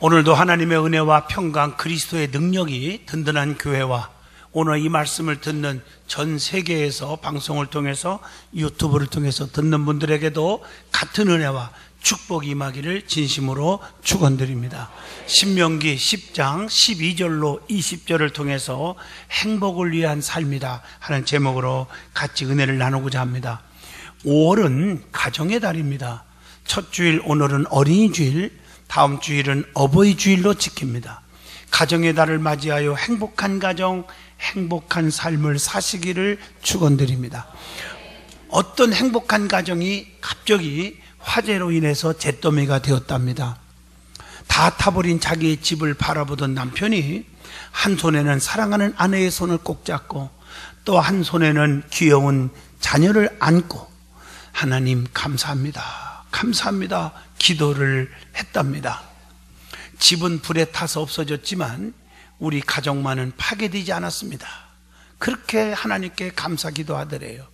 오늘도 하나님의 은혜와 평강 그리스도의 능력이 든든한 교회와 오늘 이 말씀을 듣는 전 세계에서 방송을 통해서 유튜브를 통해서 듣는 분들에게도 같은 은혜와 축복이 임하기를 진심으로 축원드립니다. 신명기 10장 12절로 20절을 통해서 행복을 위한 삶이다 하는 제목으로 같이 은혜를 나누고자 합니다. 5월은 가정의 달입니다. 첫 주일 오늘은 어린이 주일, 다음 주일은 어버이 주일로 지킵니다. 가정의 달을 맞이하여 행복한 가정, 행복한 삶을 사시기를 축원드립니다. 어떤 행복한 가정이 갑자기 화재로 인해서 잿더미가 되었답니다. 다 타버린 자기의 집을 바라보던 남편이 한 손에는 사랑하는 아내의 손을 꼭 잡고 또 한 손에는 귀여운 자녀를 안고 하나님 감사합니다. 감사합니다. 기도를 했답니다. 집은 불에 타서 없어졌지만 우리 가정만은 파괴되지 않았습니다. 그렇게 하나님께 감사 기도하더래요.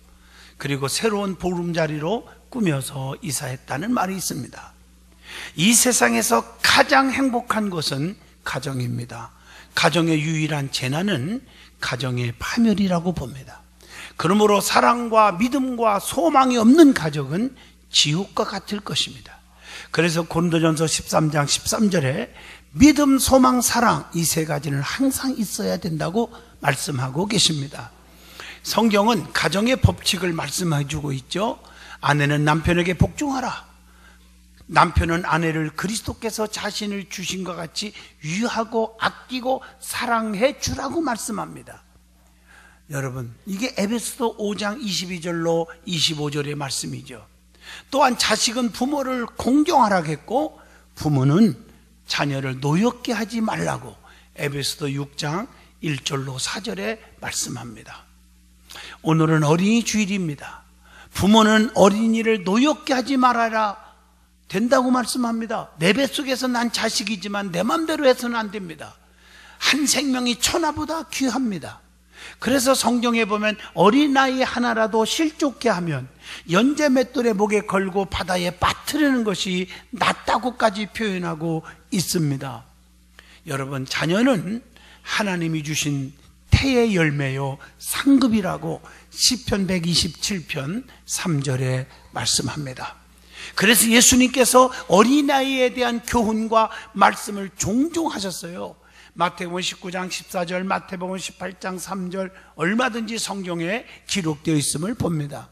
그리고 새로운 보름자리로 꾸며서 이사했다는 말이 있습니다. 이 세상에서 가장 행복한 것은 가정입니다. 가정의 유일한 재난은 가정의 파멸이라고 봅니다. 그러므로 사랑과 믿음과 소망이 없는 가족은 지옥과 같을 것입니다. 그래서 고린도전서 13장 13절에 믿음, 소망, 사랑 이 세 가지는 항상 있어야 된다고 말씀하고 계십니다. 성경은 가정의 법칙을 말씀해 주고 있죠. 아내는 남편에게 복종하라. 남편은 아내를 그리스도께서 자신을 주신 것 같이 위하고 아끼고 사랑해 주라고 말씀합니다. 여러분, 이게 에베소서 5장 22절로 25절의 말씀이죠. 또한 자식은 부모를 공경하라겠고 부모는 자녀를 노엽게 하지 말라고 에베소서 6장 1절로 4절에 말씀합니다. 오늘은 어린이 주일입니다. 부모는 어린이를 노엽게 하지 말아라 된다고 말씀합니다. 내 뱃속에서 난 자식이지만 내 맘대로 해서는 안 됩니다. 한 생명이 천하보다 귀합니다. 그래서 성경에 보면 어린아이 하나라도 실족게 하면 연재 맷돌에 목에 걸고 바다에 빠뜨리는 것이 낫다고까지 표현하고 있습니다. 여러분, 자녀는 하나님이 주신 태의 열매요 상급이라고 시편 127편 3절에 말씀합니다. 그래서 예수님께서 어린아이에 대한 교훈과 말씀을 종종 하셨어요. 마태복음 19장 14절, 마태복음 18장 3절 얼마든지 성경에 기록되어 있음을 봅니다.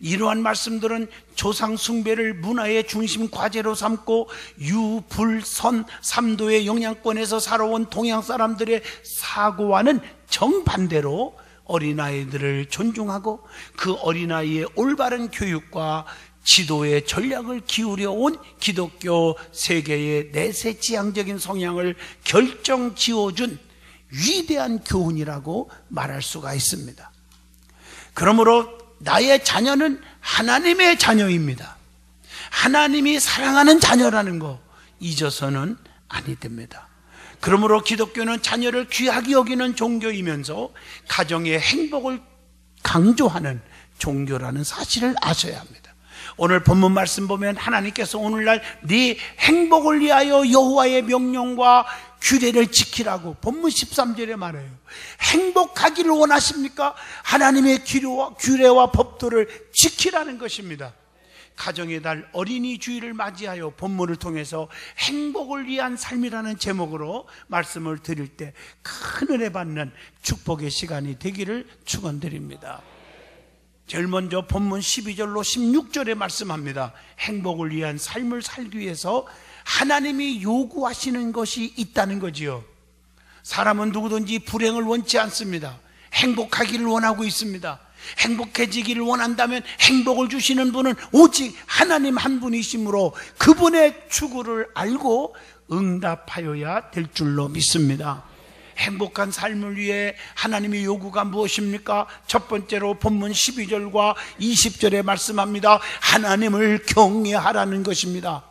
이러한 말씀들은 조상 숭배를 문화의 중심 과제로 삼고 유, 불, 선, 삼도의 영향권에서 살아온 동양 사람들의 사고와는 정반대로 어린아이들을 존중하고 그 어린아이의 올바른 교육과 지도의 전략을 기울여 온 기독교 세계의 내세 지향적인 성향을 결정 지어준 위대한 교훈이라고 말할 수가 있습니다. 그러므로 나의 자녀는 하나님의 자녀입니다. 하나님이 사랑하는 자녀라는 거 잊어서는 아니 됩니다. 그러므로 기독교는 자녀를 귀하게 여기는 종교이면서 가정의 행복을 강조하는 종교라는 사실을 아셔야 합니다. 오늘 본문 말씀 보면 하나님께서 오늘날 네 행복을 위하여 여호와의 명령과 규례를 지키라고 본문 13절에 말해요. 행복하기를 원하십니까? 하나님의 규례와, 규례와 법도를 지키라는 것입니다. 가정의 달 어린이 주일을 맞이하여 본문을 통해서 행복을 위한 삶이라는 제목으로 말씀을 드릴 때 큰 은혜 받는 축복의 시간이 되기를 축원드립니다. 제일 먼저 본문 12절로 16절에 말씀합니다. 행복을 위한 삶을 살기 위해서 하나님이 요구하시는 것이 있다는 거지요. 사람은 누구든지 불행을 원치 않습니다. 행복하기를 원하고 있습니다. 행복해지기를 원한다면 행복을 주시는 분은 오직 하나님 한 분이시므로 그분의 추구를 알고 응답하여야 될 줄로 믿습니다. 행복한 삶을 위해 하나님의 요구가 무엇입니까? 첫 번째로 본문 12절과 20절에 말씀합니다. 하나님을 경외하라는 것입니다.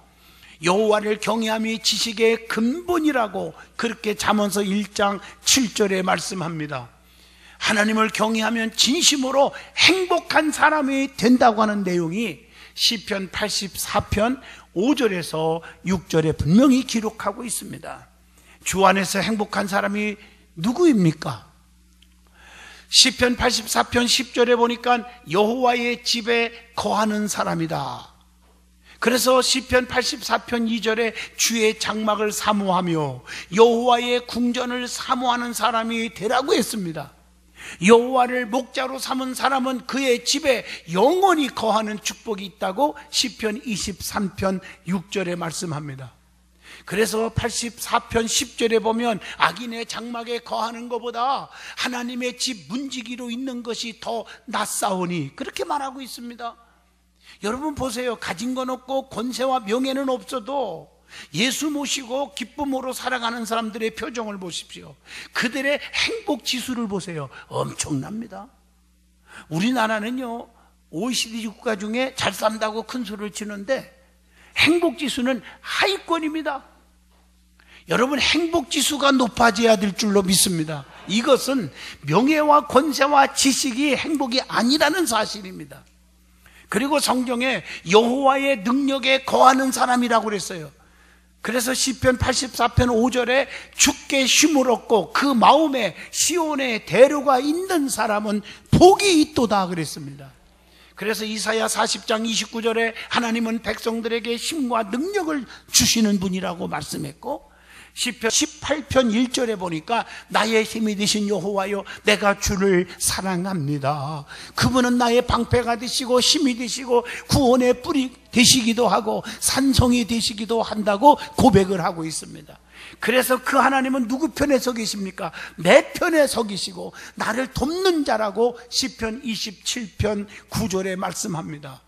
여호와를 경외함이 지식의 근본이라고 그렇게 잠언서 1장 7절에 말씀합니다. 하나님을 경외하면 진심으로 행복한 사람이 된다고 하는 내용이 시편 84편 5절에서 6절에 분명히 기록하고 있습니다. 주 안에서 행복한 사람이 누구입니까? 시편 84편 10절에 보니까 여호와의 집에 거하는 사람이다. 그래서 시편 84편 2절에 주의 장막을 사모하며 여호와의 궁전을 사모하는 사람이 되라고 했습니다. 여호와를 목자로 삼은 사람은 그의 집에 영원히 거하는 축복이 있다고 시편 23편 6절에 말씀합니다. 그래서 84편 10절에 보면 악인의 장막에 거하는 것보다 하나님의 집 문지기로 있는 것이 더 낫사오니 그렇게 말하고 있습니다. 여러분 보세요. 가진 건 없고 권세와 명예는 없어도 예수 모시고 기쁨으로 살아가는 사람들의 표정을 보십시오. 그들의 행복 지수를 보세요. 엄청납니다. 우리나라는요, OECD 국가 중에 잘 산다고 큰 소리를 치는데 행복 지수는 하위권입니다. 여러분 행복 지수가 높아져야 될 줄로 믿습니다. 이것은 명예와 권세와 지식이 행복이 아니라는 사실입니다. 그리고 성경에 여호와의 능력에 거하는 사람이라고 그랬어요. 그래서 시편 84편 5절에 죽게 쉼을 얻고 그 마음에 시온의 대로가 있는 사람은 복이 있도다 그랬습니다. 그래서 이사야 40장 29절에 하나님은 백성들에게 힘과 능력을 주시는 분이라고 말씀했고 시편 18편 1절에 보니까 나의 힘이 되신 여호와여 내가 주를 사랑합니다. 그분은 나의 방패가 되시고 힘이 되시고 구원의 뿌리 되시기도 하고 산성이 되시기도 한다고 고백을 하고 있습니다. 그래서 그 하나님은 누구 편에 서 계십니까? 내 편에 서 계시고 나를 돕는 자라고 시편 27편 9절에 말씀합니다.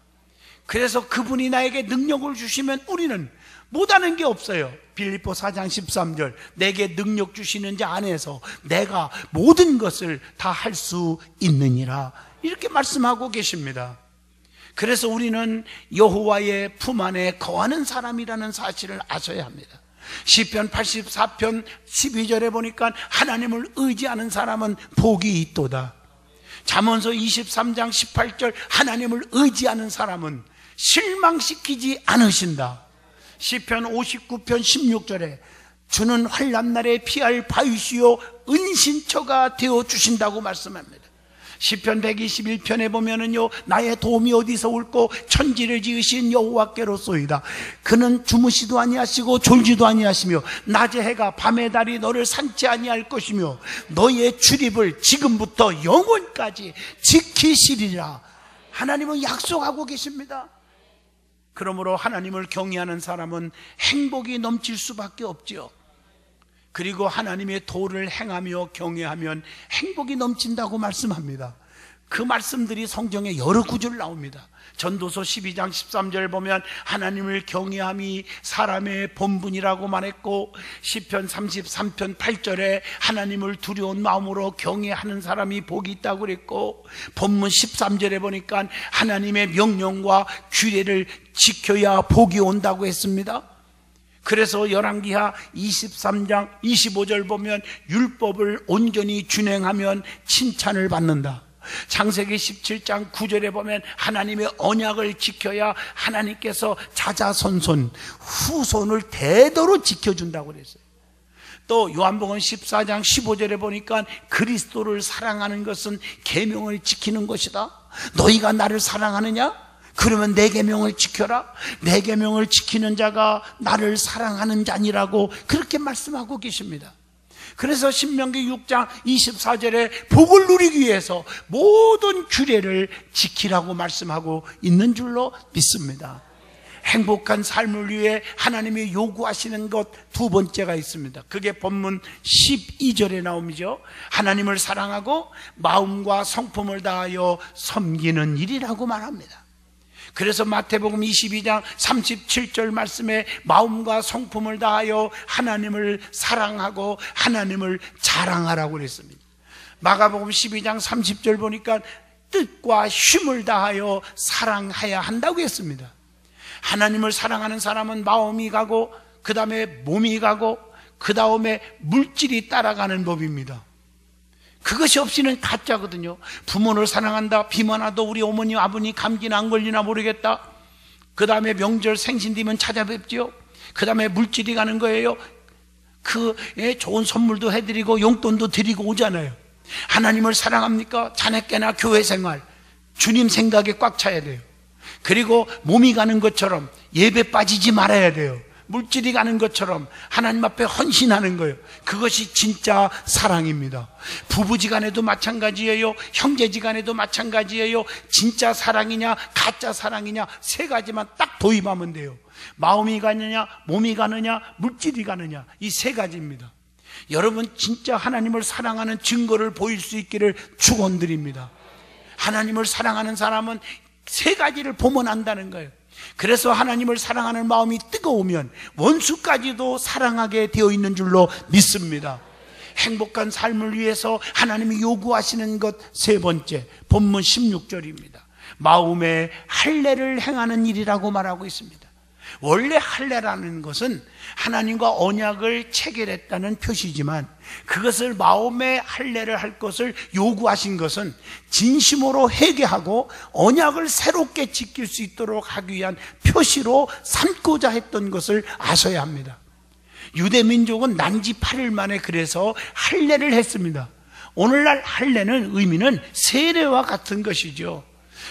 그래서 그분이 나에게 능력을 주시면 우리는 못하는 게 없어요. 빌리포 4장 13절 내게 능력 주시는 자 안에서 내가 모든 것을 다 할 수 있느니라 이렇게 말씀하고 계십니다. 그래서 우리는 여호와의 품 안에 거하는 사람이라는 사실을 아셔야 합니다. 시편 84편 12절에 보니까 하나님을 의지하는 사람은 복이 있도다. 잠언서 23장 18절 하나님을 의지하는 사람은 실망시키지 않으신다. 시편 59편 16절에 주는 환란 날에 피할 바위시요 은신처가 되어 주신다고 말씀합니다. 시편 121편에 보면은요 나의 도움이 어디서 올고 천지를 지으신 여호와께로소이다. 그는 주무시도 아니하시고 졸지도 아니하시며 낮의 해가 밤의 달이 너를 상치 아니할 것이며 너의 출입을 지금부터 영원까지 지키시리라. 하나님은 약속하고 계십니다. 그러므로 하나님을 경외하는 사람은 행복이 넘칠 수밖에 없지요. 그리고 하나님의 도를 행하며 경외하면 행복이 넘친다고 말씀합니다. 그 말씀들이 성경에 여러 구절 나옵니다. 전도서 12장 13절 보면 하나님을 경외함이 사람의 본분이라고 말했고 시편 33편 8절에 하나님을 두려운 마음으로 경외하는 사람이 복이 있다고 그랬고 본문 13절에 보니까 하나님의 명령과 규례를 지켜야 복이 온다고 했습니다. 그래서 열왕기하 23장 25절 보면 율법을 온전히 준행하면 칭찬을 받는다. 창세기 17장 9절에 보면 하나님의 언약을 지켜야 하나님께서 자자손손 후손을 대대로 지켜준다고 그랬어요. 또 요한복음 14장 15절에 보니까 그리스도를 사랑하는 것은 계명을 지키는 것이다. 너희가 나를 사랑하느냐? 그러면 내 계명을 지켜라. 내 계명을 지키는 자가 나를 사랑하는 자니라고 그렇게 말씀하고 계십니다. 그래서 신명기 6장 24절에 복을 누리기 위해서 모든 규례를 지키라고 말씀하고 있는 줄로 믿습니다. 행복한 삶을 위해 하나님이 요구하시는 것 두 번째가 있습니다. 그게 본문 12절에 나오죠. 하나님을 사랑하고 마음과 성품을 다하여 섬기는 일이라고 말합니다. 그래서 마태복음 22장 37절 말씀에 마음과 성품을 다하여 하나님을 사랑하고 하나님을 자랑하라고 그랬습니다. 마가복음 12장 30절 보니까 뜻과 힘을 다하여 사랑해야 한다고 했습니다. 하나님을 사랑하는 사람은 마음이 가고 그 다음에 몸이 가고 그 다음에 물질이 따라가는 법입니다. 그것이 없이는 가짜거든요. 부모를 사랑한다. 비만 와도 우리 어머니, 아버님 감기나 안 걸리나 모르겠다. 그 다음에 명절 생신 되면 찾아뵙죠. 그 다음에 물질이 가는 거예요. 그 예, 좋은 선물도 해드리고 용돈도 드리고 오잖아요. 하나님을 사랑합니까? 자네께나 교회 생활 주님 생각에 꽉 차야 돼요. 그리고 몸이 가는 것처럼 예배 빠지지 말아야 돼요. 물질이 가는 것처럼 하나님 앞에 헌신하는 거예요. 그것이 진짜 사랑입니다. 부부지간에도 마찬가지예요. 형제지간에도 마찬가지예요. 진짜 사랑이냐, 가짜 사랑이냐 세 가지만 딱 도입하면 돼요. 마음이 가느냐, 몸이 가느냐, 물질이 가느냐 이 세 가지입니다. 여러분 진짜 하나님을 사랑하는 증거를 보일 수 있기를 축원드립니다. 하나님을 사랑하는 사람은 세 가지를 보면 안다는 거예요. 그래서 하나님을 사랑하는 마음이 뜨거우면 원수까지도 사랑하게 되어 있는 줄로 믿습니다. 행복한 삶을 위해서 하나님이 요구하시는 것 세 번째, 본문 16절입니다. 마음에 할례를 행하는 일이라고 말하고 있습니다. 원래 할례라는 것은 하나님과 언약을 체결했다는 표시지만 그것을 마음의 할례를 할 것을 요구하신 것은 진심으로 회개하고 언약을 새롭게 지킬 수 있도록 하기 위한 표시로 삼고자 했던 것을 아셔야 합니다. 유대 민족은 난지 8일 만에 그래서 할례를 했습니다. 오늘날 할례는 의미는 세례와 같은 것이죠.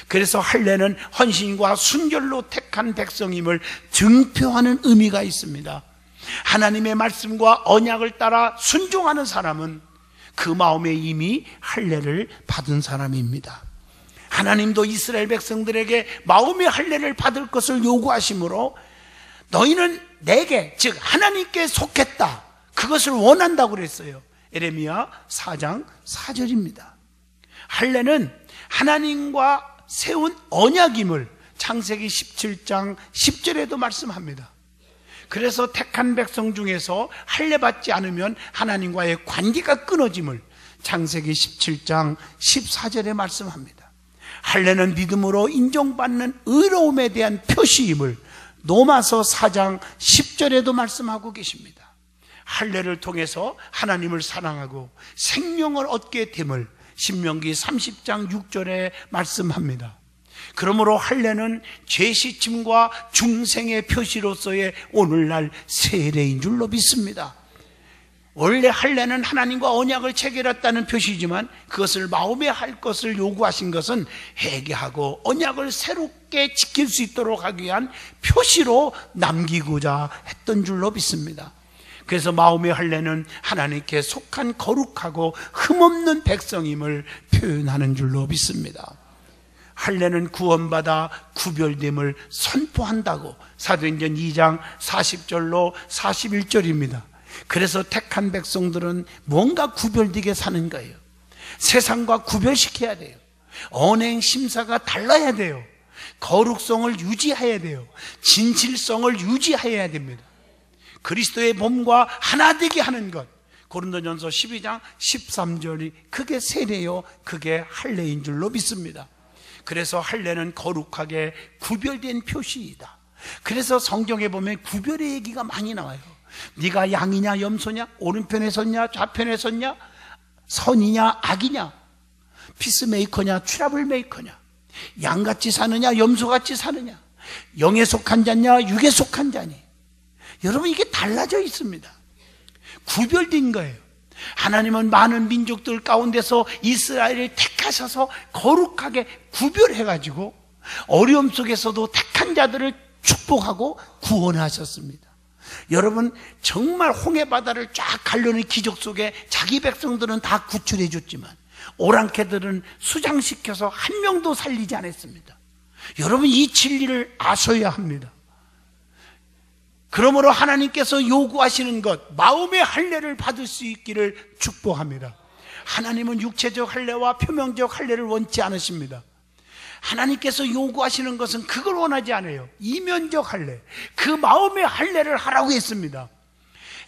그래서 할례는 헌신과 순결로 택한 백성임을 증표하는 의미가 있습니다. 하나님의 말씀과 언약을 따라 순종하는 사람은 그 마음에 이미 할례를 받은 사람입니다. 하나님도 이스라엘 백성들에게 마음의 할례를 받을 것을 요구하시므로 너희는 내게 즉 하나님께 속했다. 그것을 원한다고 그랬어요. 에레미야 4장 4절입니다. 할례는 하나님과 세운 언약임을 창세기 17장 10절에도 말씀합니다. 그래서 택한 백성 중에서 할례 받지 않으면 하나님과의 관계가 끊어짐을 창세기 17장 14절에 말씀합니다. 할례는 믿음으로 인정받는 의로움에 대한 표시임을 노마서 4장 10절에도 말씀하고 계십니다. 할례를 통해서 하나님을 사랑하고 생명을 얻게 됨을 신명기 30장 6절에 말씀합니다. 그러므로 할례는 죄시침과 중생의 표시로서의 오늘날 세례인 줄로 믿습니다. 원래 할례는 하나님과 언약을 체결했다는 표시지만 그것을 마음에 할 것을 요구하신 것은 회개하고 언약을 새롭게 지킬 수 있도록 하기 위한 표시로 남기고자 했던 줄로 믿습니다. 그래서 마음의 할례는 하나님께 속한 거룩하고 흠없는 백성임을 표현하는 줄로 믿습니다. 할례는 구원받아 구별됨을 선포한다고 사도행전 2장 40절로 41절입니다. 그래서 택한 백성들은 뭔가 구별되게 사는 거예요. 세상과 구별시켜야 돼요. 언행 심사가 달라야 돼요. 거룩성을 유지해야 돼요. 진실성을 유지해야 됩니다. 그리스도의 몸과 하나 되게 하는 것. 고린도전서 12장 13절이 그게 세례요. 그게 할례인 줄로 믿습니다. 그래서 할례는 거룩하게 구별된 표시이다. 그래서 성경에 보면 구별의 얘기가 많이 나와요. 네가 양이냐 염소냐 오른편에 섰냐 좌편에 섰냐 선이냐 악이냐 피스메이커냐 트러블 메이커냐 양같이 사느냐 염소같이 사느냐 영에 속한 자냐 육에 속한 자니 여러분 이게 달라져 있습니다. 구별된 거예요. 하나님은 많은 민족들 가운데서 이스라엘을 택하셔서 거룩하게 구별해가지고 어려움 속에서도 택한 자들을 축복하고 구원하셨습니다. 여러분 정말 홍해 바다를 쫙 가려는 기적 속에 자기 백성들은 다 구출해 줬지만 오랑캐들은 수장시켜서 한 명도 살리지 않았습니다. 여러분 이 진리를 아셔야 합니다. 그러므로 하나님께서 요구하시는 것, 마음의 할례를 받을 수 있기를 축복합니다. 하나님은 육체적 할례와 표명적 할례를 원치 않으십니다. 하나님께서 요구하시는 것은 그걸 원하지 않아요. 이면적 할례. 그 마음의 할례를 하라고 했습니다.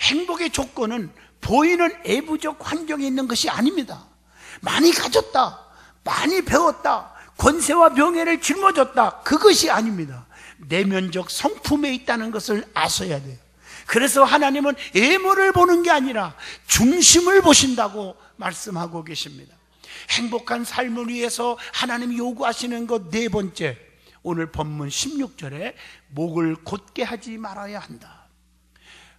행복의 조건은 보이는 애부적 환경에 있는 것이 아닙니다. 많이 가졌다. 많이 배웠다. 권세와 명예를 짊어졌다. 그것이 아닙니다. 내면적 성품에 있다는 것을 아셔야 돼요. 그래서 하나님은 예물을 보는 게 아니라 중심을 보신다고 말씀하고 계십니다. 행복한 삶을 위해서 하나님이 요구하시는 것 네 번째. 오늘 본문 16절에 목을 곧게 하지 말아야 한다.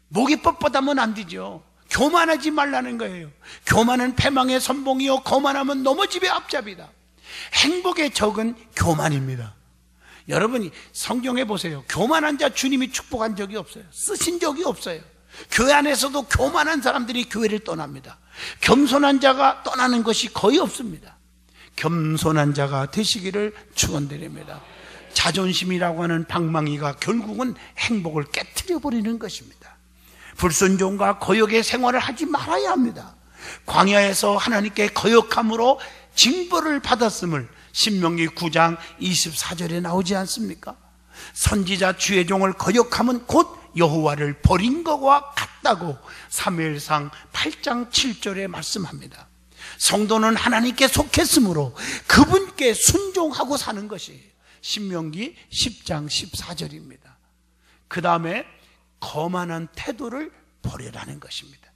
목이 뻣뻣하면 안 되죠. 교만하지 말라는 거예요. 교만은 패망의 선봉이요. 거만하면 넘어집의 앞잡이다. 행복의 적은 교만입니다. 여러분이 성경에 보세요. 교만한 자 주님이 축복한 적이 없어요. 쓰신 적이 없어요. 교회 안에서도 교만한 사람들이 교회를 떠납니다. 겸손한 자가 떠나는 것이 거의 없습니다. 겸손한 자가 되시기를 축원드립니다. 자존심이라고 하는 방망이가 결국은 행복을 깨뜨려 버리는 것입니다. 불순종과 거역의 생활을 하지 말아야 합니다. 광야에서 하나님께 거역함으로 징벌을 받았음을 신명기 9장 24절에 나오지 않습니까? 선지자 주의 종을 거역함은 곧 여호와를 버린 것과 같다고 3일상 8장 7절에 말씀합니다. 성도는 하나님께 속했으므로 그분께 순종하고 사는 것이 신명기 10장 14절입니다. 그 다음에 거만한 태도를 버려라는 것입니다.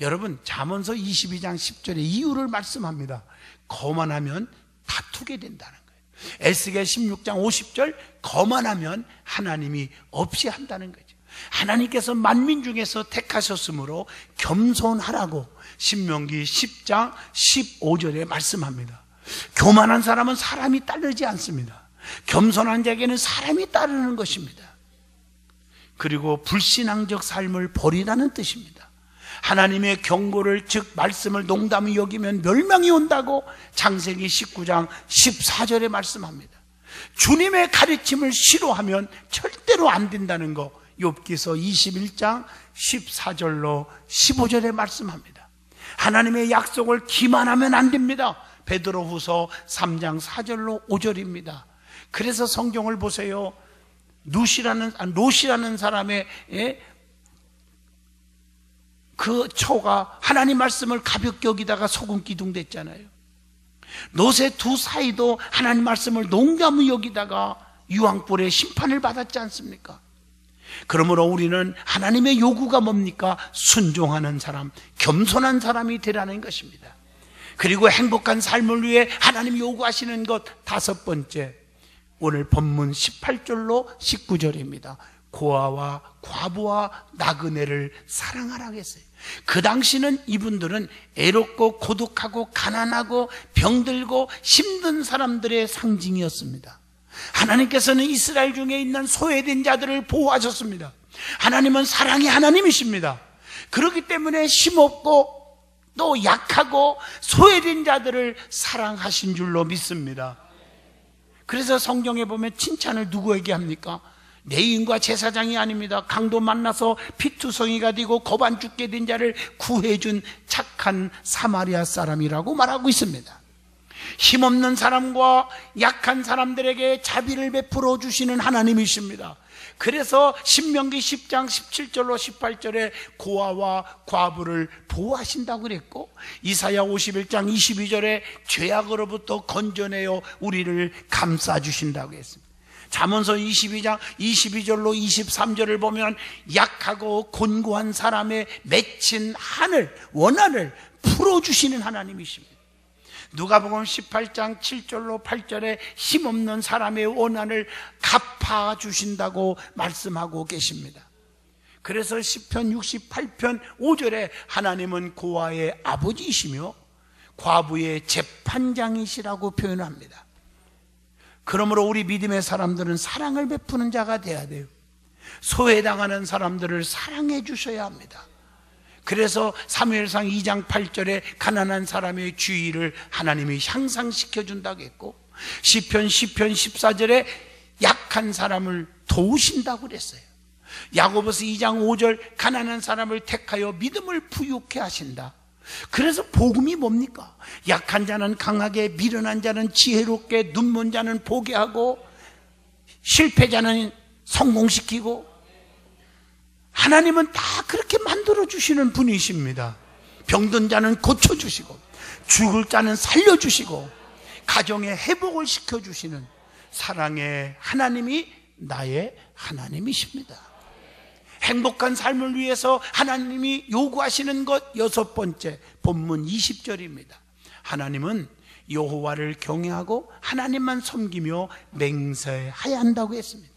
여러분 잠언서 22장 10절에 이유를 말씀합니다. 거만하면 다투게 된다는 거예요. 에스겔 16장 50절 거만하면 하나님이 없이 한다는 거죠. 하나님께서 만민 중에서 택하셨으므로 겸손하라고 신명기 10장 15절에 말씀합니다. 교만한 사람은 사람이 따르지 않습니다. 겸손한 자에게는 사람이 따르는 것입니다. 그리고 불신앙적 삶을 버리라는 뜻입니다. 하나님의 경고를 즉 말씀을 농담히 여기면 멸망이 온다고 창세기 19장 14절에 말씀합니다. 주님의 가르침을 싫어하면 절대로 안 된다는 거 욥기서 21장 14절로 15절에 말씀합니다. 하나님의 약속을 기만하면 안 됩니다. 베드로후서 3장 4절로 5절입니다. 그래서 성경을 보세요. 누시라는 아, 롯이라는 사람의 예? 그 처가 하나님 말씀을 가볍게 여기다가 소금 기둥 됐잖아요. 롯의 두 사이도 하나님 말씀을 농담히 여기다가 유황불의 심판을 받았지 않습니까? 그러므로 우리는 하나님의 요구가 뭡니까? 순종하는 사람, 겸손한 사람이 되라는 것입니다. 그리고 행복한 삶을 위해 하나님 요구하시는 것 다섯 번째. 오늘 본문 18절로 19절입니다. 고아와 과부와 나그네를 사랑하라고 했어요. 그 당시는 이분들은 애롭고 고독하고 가난하고 병들고 힘든 사람들의 상징이었습니다. 하나님께서는 이스라엘 중에 있는 소외된 자들을 보호하셨습니다. 하나님은 사랑의 하나님이십니다. 그렇기 때문에 힘없고 또 약하고 소외된 자들을 사랑하신 줄로 믿습니다. 그래서 성경에 보면 칭찬을 누구에게 합니까? 내인과 제사장이 아닙니다. 강도 만나서 피투성이가 되고 거반 죽게 된 자를 구해준 착한 사마리아 사람이라고 말하고 있습니다. 힘없는 사람과 약한 사람들에게 자비를 베풀어 주시는 하나님이십니다. 그래서 신명기 10장 17절로 18절에 고아와 과부를 보호하신다고 그랬고 이사야 51장 22절에 죄악으로부터 건져내어 우리를 감싸 주신다고 했습니다. 잠언서 22장 22절로 23절을 보면 약하고 곤고한 사람의 맺힌 한을 원한을 풀어 주시는 하나님이십니다. 누가복음 18장 7절로 8절에 힘없는 사람의 원한을 갚아 주신다고 말씀하고 계십니다. 그래서 10편 68편 5절에 하나님은 고아의 아버지이시며 과부의 재판장이시라고 표현합니다. 그러므로 우리 믿음의 사람들은 사랑을 베푸는 자가 돼야 돼요. 소외당하는 사람들을 사랑해 주셔야 합니다. 그래서 사무엘상 2장 8절에 가난한 사람의 주의를 하나님이 향상시켜 준다고 했고 시편 10편 14절에 약한 사람을 도우신다고 그랬어요. 야고보스 2장 5절 가난한 사람을 택하여 믿음을 부유케 하신다. 그래서 복음이 뭡니까? 약한 자는 강하게 미련한 자는 지혜롭게 눈먼 자는 보게 하고 실패자는 성공시키고 하나님은 다 그렇게 만들어 주시는 분이십니다. 병든 자는 고쳐 주시고 죽을 자는 살려 주시고 가정의 회복을 시켜 주시는 사랑의 하나님이 나의 하나님이십니다. 행복한 삶을 위해서 하나님이 요구하시는 것 여섯 번째 본문 20절입니다. 하나님은 여호와를 경외하고 하나님만 섬기며 맹세해야 한다고 했습니다.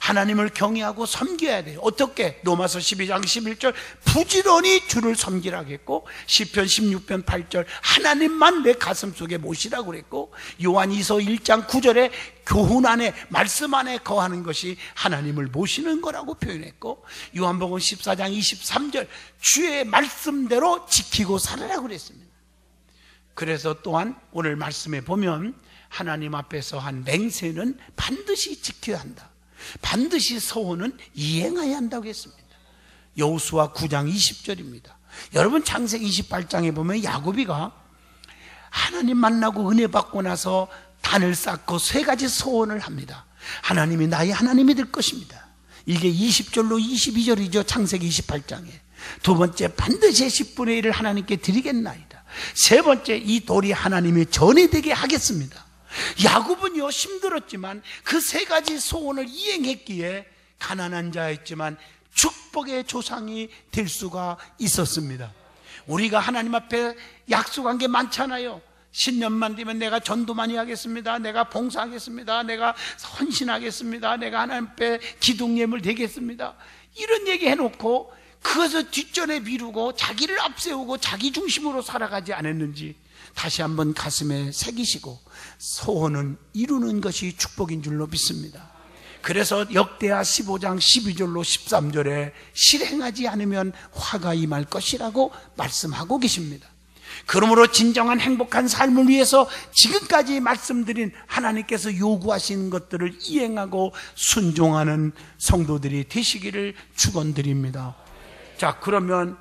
하나님을 경외하고 섬겨야 돼요. 어떻게? 로마서 12장 11절 부지런히 주를 섬기라겠고 시편 16편 8절 하나님만 내 가슴 속에 모시라고 그랬고 요한 2서 1장 9절에 교훈 안에 말씀 안에 거하는 것이 하나님을 모시는 거라고 표현했고 요한복음 14장 23절 주의 말씀대로 지키고 살아라고 그랬습니다. 그래서 또한 오늘 말씀에 보면 하나님 앞에서 한 맹세는 반드시 지켜야 한다. 반드시 서원은 이행해야 한다고 했습니다. 여호수아 9장 20절입니다. 여러분 창세기 28장에 보면 야곱이가 하나님 만나고 은혜 받고 나서 단을 쌓고 세 가지 소원을 합니다. 하나님이 나의 하나님이 될 것입니다. 이게 20절로 22절이죠. 창세기 28장에. 두 번째, 반드시 10분의 1을 하나님께 드리겠나이다. 세 번째, 이 돌이 하나님의 전이 되게 하겠습니다. 야곱은요 힘들었지만 그 세 가지 소원을 이행했기에 가난한 자였지만 축복의 조상이 될 수가 있었습니다. 우리가 하나님 앞에 약속한 게 많잖아요. 신년만 되면 내가 전도 많이 하겠습니다. 내가 봉사하겠습니다. 내가 헌신하겠습니다. 내가 하나님 앞에 기둥 예물 되겠습니다. 이런 얘기 해놓고 그것을 뒷전에 미루고 자기를 앞세우고 자기 중심으로 살아가지 않았는지 다시 한번 가슴에 새기시고 소원은 이루는 것이 축복인 줄로 믿습니다. 그래서 역대하 15장 12절로 13절에 실행하지 않으면 화가 임할 것이라고 말씀하고 계십니다. 그러므로 진정한 행복한 삶을 위해서 지금까지 말씀드린 하나님께서 요구하신 것들을 이행하고 순종하는 성도들이 되시기를 축원드립니다. 자, 그러면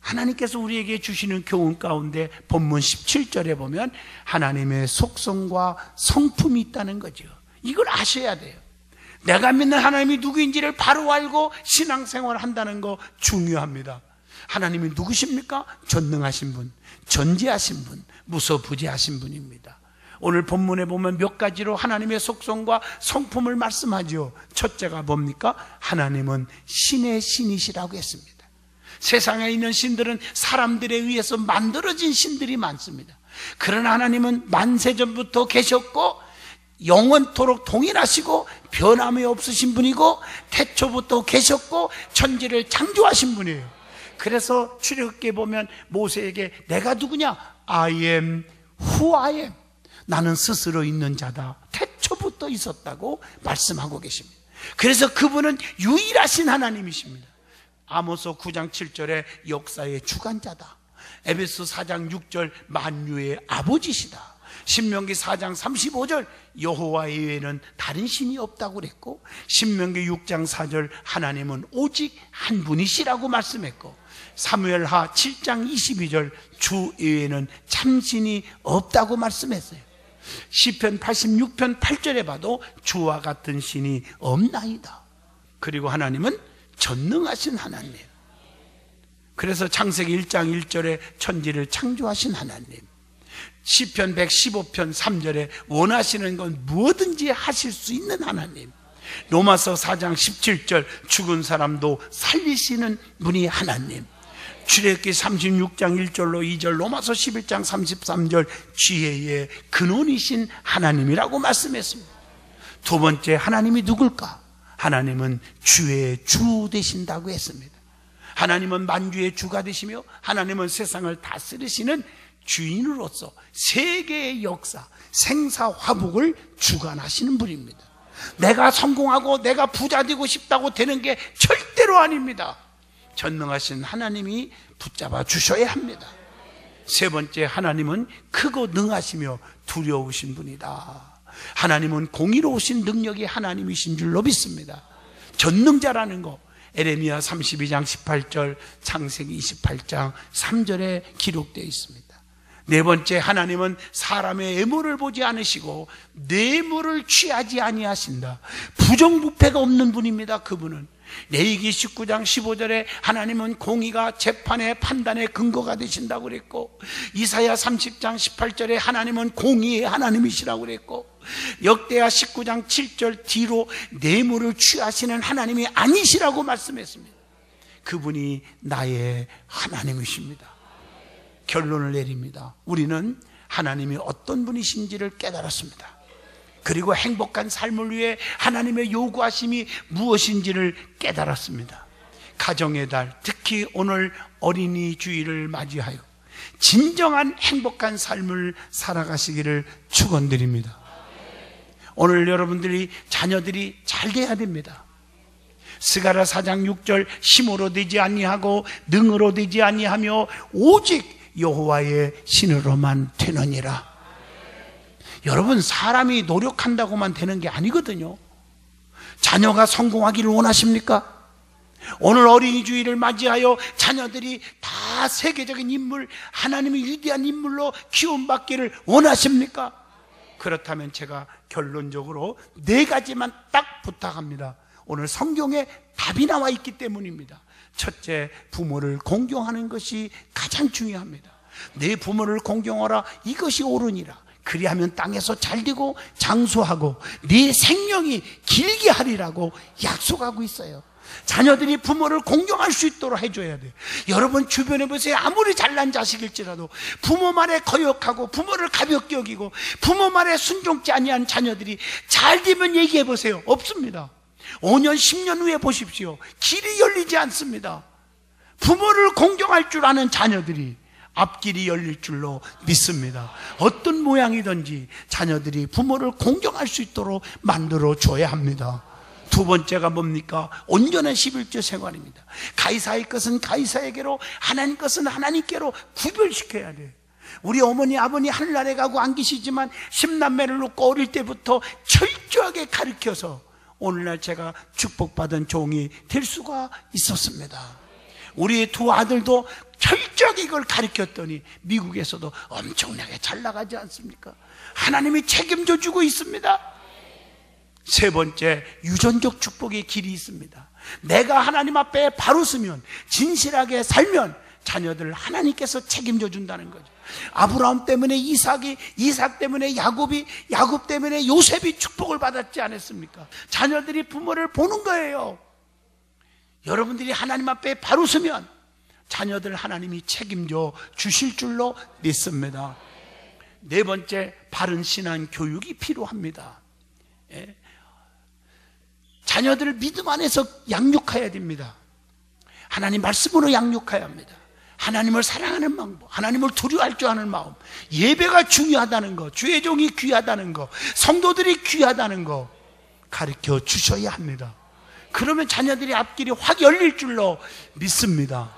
하나님께서 우리에게 주시는 교훈 가운데 본문 17절에 보면 하나님의 속성과 성품이 있다는 거죠. 이걸 아셔야 돼요. 내가 믿는 하나님이 누구인지를 바로 알고 신앙생활을 한다는 거 중요합니다. 하나님이 누구십니까? 전능하신 분, 전지하신 분, 무소부지하신 분입니다. 오늘 본문에 보면 몇 가지로 하나님의 속성과 성품을 말씀하죠. 첫째가 뭡니까? 하나님은 신의 신이시라고 했습니다. 세상에 있는 신들은 사람들에 의해서 만들어진 신들이 많습니다. 그러나 하나님은 만세전부터 계셨고 영원토록 동일하시고 변함이 없으신 분이고 태초부터 계셨고 천지를 창조하신 분이에요. 그래서 출애굽기에 보면 모세에게 내가 누구냐? I am who I am. 나는 스스로 있는 자다. 태초부터 있었다고 말씀하고 계십니다. 그래서 그분은 유일하신 하나님이십니다. 아모스 9장 7절에 역사의 주관자다. 에베소 4장 6절 만유의 아버지시다. 신명기 4장 35절 여호와 이외에는 다른 신이 없다고 그랬고 신명기 6장 4절 하나님은 오직 한 분이시라고 말씀했고 사무엘하 7장 22절 주 이외에는 참신이 없다고 말씀했어요. 시편 86편 8절에 봐도 주와 같은 신이 없나이다. 그리고 하나님은 전능하신 하나님. 그래서 창세기 1장 1절에 천지를 창조하신 하나님. 시편 115편 3절에 원하시는 건 무엇든지 하실 수 있는 하나님. 로마서 4장 17절 죽은 사람도 살리시는 분이 하나님. 출애굽기 36장 1절로 2절 로마서 11장 33절 지혜의 근원이신 하나님이라고 말씀했습니다. 두 번째 하나님이 누굴까? 하나님은 주의 주 되신다고 했습니다. 하나님은 만주의 주가 되시며 하나님은 세상을 다스리시는 주인으로서 세계의 역사, 생사 화복을 주관하시는 분입니다. 내가 성공하고 내가 부자 되고 싶다고 되는 게 절대로 아닙니다. 전능하신 하나님이 붙잡아 주셔야 합니다. 세 번째 하나님은 크고 능하시며 두려우신 분이다. 하나님은 공의로우신 능력이 하나님이신 줄로 믿습니다. 전능자라는 거 에레미야 32장 18절 창세기 28장 3절에 기록되어 있습니다. 네 번째 하나님은 사람의 애물을 보지 않으시고 뇌물을 취하지 아니하신다. 부정부패가 없는 분입니다. 그분은 레이기 19장 15절에 하나님은 공의가 재판의 판단의 근거가 되신다고 그랬고 이사야 30장 18절에 하나님은 공의의 하나님이시라고 그랬고 역대하 19장 7절 뒤로 뇌물을 취하시는 하나님이 아니시라고 말씀했습니다. 그분이 나의 하나님이십니다. 결론을 내립니다. 우리는 하나님이 어떤 분이신지를 깨달았습니다. 그리고 행복한 삶을 위해 하나님의 요구하심이 무엇인지를 깨달았습니다. 가정의 달, 특히 오늘 어린이 주일을 맞이하여 진정한 행복한 삶을 살아가시기를 축원드립니다. 오늘 여러분들이 자녀들이 잘 돼야 됩니다. 스가라 사장 6절 힘으로 되지 아니하고 능으로 되지 아니하며 오직 여호와의 신으로만 되느니라. 여러분 사람이 노력한다고만 되는 게 아니거든요. 자녀가 성공하기를 원하십니까? 오늘 어린이 주일을 맞이하여 자녀들이 다 세계적인 인물, 하나님의 위대한 인물로 키움받기를 원하십니까? 그렇다면 제가 결론적으로 네 가지만 딱 부탁합니다. 오늘 성경에 답이 나와 있기 때문입니다. 첫째, 부모를 공경하는 것이 가장 중요합니다. 내 부모를 공경하라. 이것이 옳으니라. 그리하면 땅에서 잘 되고 장수하고 네 생명이 길게 하리라고 약속하고 있어요. 자녀들이 부모를 공경할 수 있도록 해줘야 돼요. 여러분 주변에 보세요. 아무리 잘난 자식일지라도 부모 말에 거역하고 부모를 가볍게 여기고 부모 말에 순종치 아니한 자녀들이 잘 되면 얘기해 보세요. 없습니다. 5년, 10년 후에 보십시오. 길이 열리지 않습니다. 부모를 공경할 줄 아는 자녀들이 앞길이 열릴 줄로 믿습니다. 어떤 모양이든지 자녀들이 부모를 공경할 수 있도록 만들어 줘야 합니다. 두 번째가 뭡니까? 온전한 11조 생활입니다. 가이사의 것은 가이사에게로, 하나님 것은 하나님께로 구별시켜야 돼. 우리 어머니, 아버니 하늘나라에 가고 안 계시지만 십남매를 놓고 어릴 때부터 철저하게 가르쳐서 오늘날 제가 축복받은 종이 될 수가 있었습니다. 우리 두 아들도 철저하게 이걸 가르쳤더니 미국에서도 엄청나게 잘 나가지 않습니까? 하나님이 책임져 주고 있습니다. 세 번째, 유전적 축복의 길이 있습니다. 내가 하나님 앞에 바로 서면, 진실하게 살면 자녀들을 하나님께서 책임져 준다는 거죠. 아브라함 때문에 이삭이, 이삭 때문에 야곱이, 야곱 때문에 요셉이 축복을 받았지 않았습니까? 자녀들이 부모를 보는 거예요. 여러분들이 하나님 앞에 바로 서면 자녀들 하나님이 책임져 주실 줄로 믿습니다. 네 번째, 바른 신앙 교육이 필요합니다. 예. 자녀들을 믿음 안에서 양육해야 됩니다. 하나님 말씀으로 양육해야 합니다. 하나님을 사랑하는 방법, 하나님을 두려워할 줄 아는 마음, 예배가 중요하다는 거, 주의 종이 귀하다는 거, 성도들이 귀하다는 거 가르쳐 주셔야 합니다. 그러면 자녀들이 앞길이 확 열릴 줄로 믿습니다.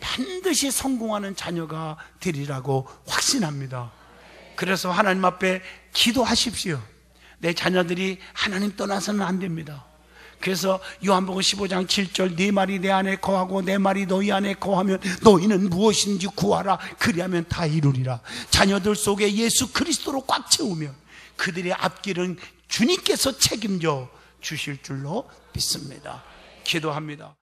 반드시 성공하는 자녀가 되리라고 확신합니다. 그래서 하나님 앞에 기도하십시오. 내 자녀들이 하나님 떠나서는 안 됩니다. 그래서 요한복음 15장 7절 네 말이 내 안에 거하고 내 말이 너희 안에 거하면 너희는 무엇인지 구하라 그리하면 다 이루리라 자녀들 속에 예수 그리스도로 꽉 채우면 그들의 앞길은 주님께서 책임져 주실 줄로 믿습니다. 기도합니다